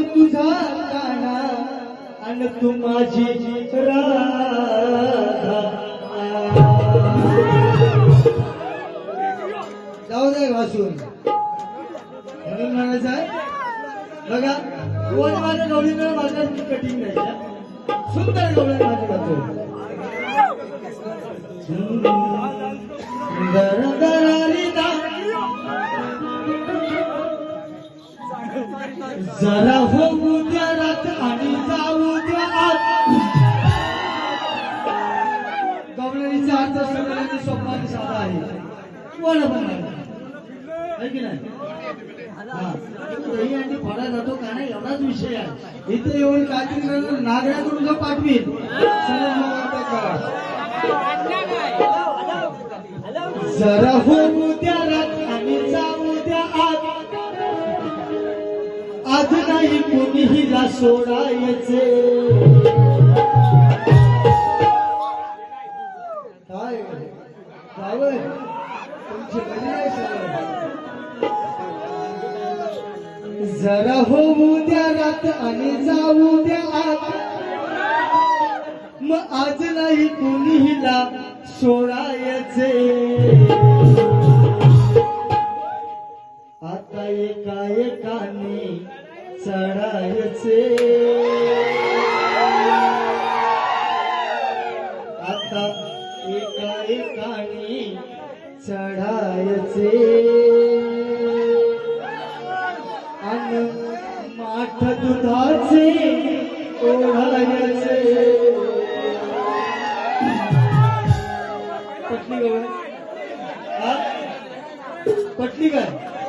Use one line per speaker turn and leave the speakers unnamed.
मी तुझा काना आणि तू माझी राधा. जाऊ दे वासून. म्हणून म्हणायचं आहे? बघा कोण माझ्या गवळीकडे माझ्या कठीण नाही सुंदर गवळी माझी गातो सुंदर जरा हो उद्या रात आणि जाऊ द्या आत. गवळणीचा अर्थ सगळ्यांनी स्वप्नाची साधा आहे. कोण पण नाही? दही आणि फळा जातो का नाही? एवढाच विषय आहे. इथे येऊन काहीतरी नागऱ्याकडून जो पाठवीन. जरा होऊ द्या साध नाही कोणीहीला सोडायचे. काय? जावं जरा होऊ द्या रात आणि जाऊ द्या आत. मग आज नाही कोणीहीला सोडायचे. आता एका एकाने चढायचे. आता एका एकानी चढायचे. अन माठ दुधाचे ओढायचे. पटली काय पटली काय